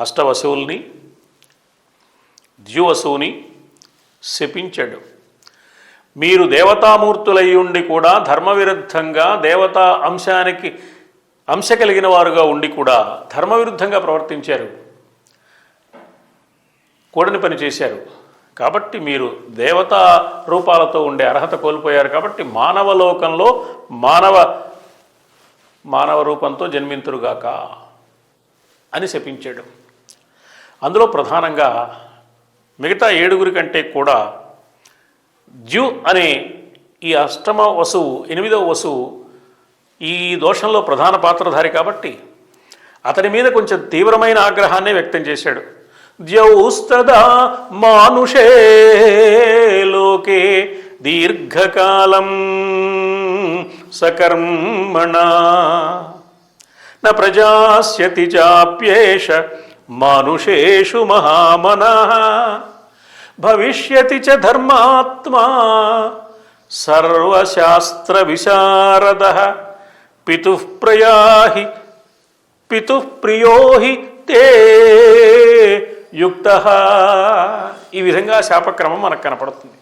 అష్టవశువుల్ని ద్యువసువుని శపించాడు. మీరు దేవతామూర్తులై ఉండి కూడా ధర్మవిరుద్ధంగా దేవతా అంశానికి అంశ కలిగిన వారుగా ఉండి కూడా ధర్మవిరుద్ధంగా ప్రవర్తించారు. కూడని పని చేశారు. కాబట్టి మీరు దేవతా రూపాలతో ఉండే అర్హత కోల్పోయారు కాబట్టి మానవ లోకంలో మానవ మానవ రూపంతో జన్మింతురుగాక అని శపించాడు. అందులో ప్రధానంగా మిగతా ఏడుగురి కంటే కూడా జ్యు అనే ఈ అష్టమ వసువు ఎనిమిదవ వసువు ఈ దోషంలో ప్రధాన పాత్రధారి కాబట్టి అతని మీద కొంచెం తీవ్రమైన ఆగ్రహాన్ని వ్యక్తం చేశాడు. ద్యౌస్తదా మానుషే లోకే దీర్ఘకాలం సకర్మణ. న ప్రజాస్యతి చాప్యేష మానుషేషు మహామన భవిష్యతి చ ధర్మాత్మా సర్వశాస్త్ర విశారద పితు ప్రయాహి పితు ప్రియోహి తే యుక్త ఈ విధంగా శాపక్రమం మనకు కనపడుతుంది.